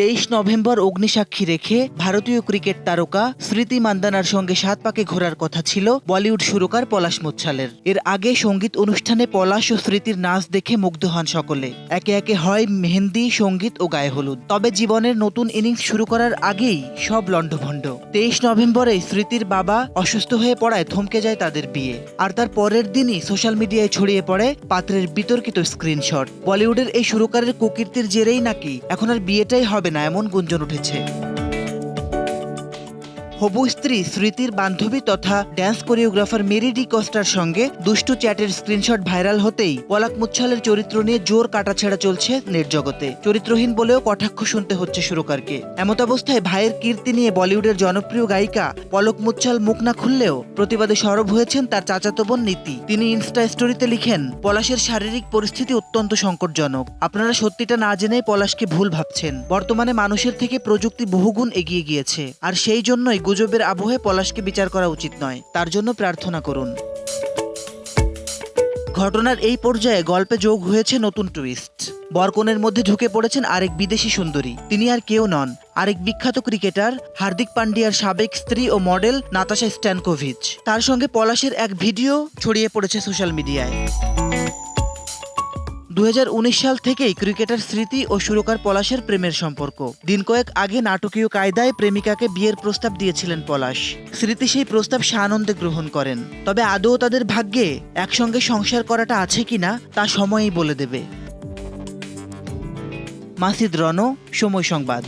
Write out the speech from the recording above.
তেইশ নভেম্বর অগ্নিসাক্ষী রেখে ভারতীয় ক্রিকেট তারকা স্মৃতি মান্দানার সঙ্গে সাত পাকে ঘোরার কথা ছিল বলিউড সুরকার পলাশ মুচ্ছালের। এর আগে সংগীত অনুষ্ঠানে পলাশ ও স্মৃতির নাচ দেখে মুগ্ধ হন সকলে। একে একে হয় মেহেন্দি, সংগীত ও গায়ে হলুদ। তবে জীবনের নতুন ইনিংস শুরু করার আগেই সব লণ্ডভণ্ড। তেইশ নভেম্বরে স্মৃতির বাবা অসুস্থ হয়ে পড়ায় থমকে যায় তাদের বিয়ে। আর তার পরের দিনই সোশ্যাল মিডিয়ায় ছড়িয়ে পড়ে পাত্রের বিতর্কিত স্ক্রিনশট। বলিউডের এই সুরকারের কুকীর্তির জেরেই নাকি এখন আর বিয়েটাই হবে না এমন গুঞ্জন উঠেছে। হবু স্ত্রী স্মৃতির বান্ধবী তথা ড্যান্স কোরিওগ্রাফার মেরি ডি কস্টার সঙ্গে দুষ্টু চ্যাটের স্ক্রিনশট ভাইরাল হতেই পলাক মুচ্ছালের চরিত্র নিয়ে জোর কাটাছেড়া চলছে নেট জগতে। চরিত্রহীন বলেও কটাক্ষ শুনতে হচ্ছে সুরকারকে। এমত অবস্থায় ভাইয়ের কীর্তি নিয়ে বলিউডের জনপ্রিয় গায়িকা পলক মুচ্ছাল মুখ না খুললেও প্রতিবাদে সরব হয়েছেন তার চাচাতো বোন নীতি। তিনি ইনস্টা স্টোরিতে লিখেন, পলাশের শারীরিক পরিস্থিতি অত্যন্ত সংকটজনক। আপনারা সত্যিটা না জেনেই পলাশকে ভুল ভাবছেন। বর্তমানে মানুষের থেকে প্রযুক্তি বহুগুণ এগিয়ে গিয়েছে। আর সেই জন্যই গুজবের আবহে পলাশকে বিচার করা উচিত নয়, তার জন্য প্রার্থনা করুন। ঘটনার এই পর্যায়ে গল্পে যোগ হয়েছে নতুন টুইস্ট বরকনের মধ্যে ঢুকে পড়েছেন আরেক বিদেশি সুন্দরী। তিনি আর কেউ নন, আরেক বিখ্যাত ক্রিকেটার হার্দিক পান্ডিয়ার সাবেক স্ত্রী ও মডেল নাতাশা স্ট্যানকোভিচ। তার সঙ্গে পলাশের এক ভিডিও ছড়িয়ে পড়েছে সোশ্যাল মিডিয়ায়। দু হাজার উনিশ সাল থেকেই ক্রিকেটার স্মৃতি ও সুরকার পলাশের প্রেমের সম্পর্ক। দিন কয়েক আগে নাটকীয় কায়দায় প্রেমিকাকে বিয়ের প্রস্তাব দিয়েছিলেন পলাশ। স্মৃতি সেই প্রস্তাব সানন্দে গ্রহণ করেন। তবে আদৌ তাদের ভাগ্যে একসঙ্গে সংসার করাটা আছে কিনা তা সময়ই বলে দেবে। মাসিদ রণ সময় সংবাদ।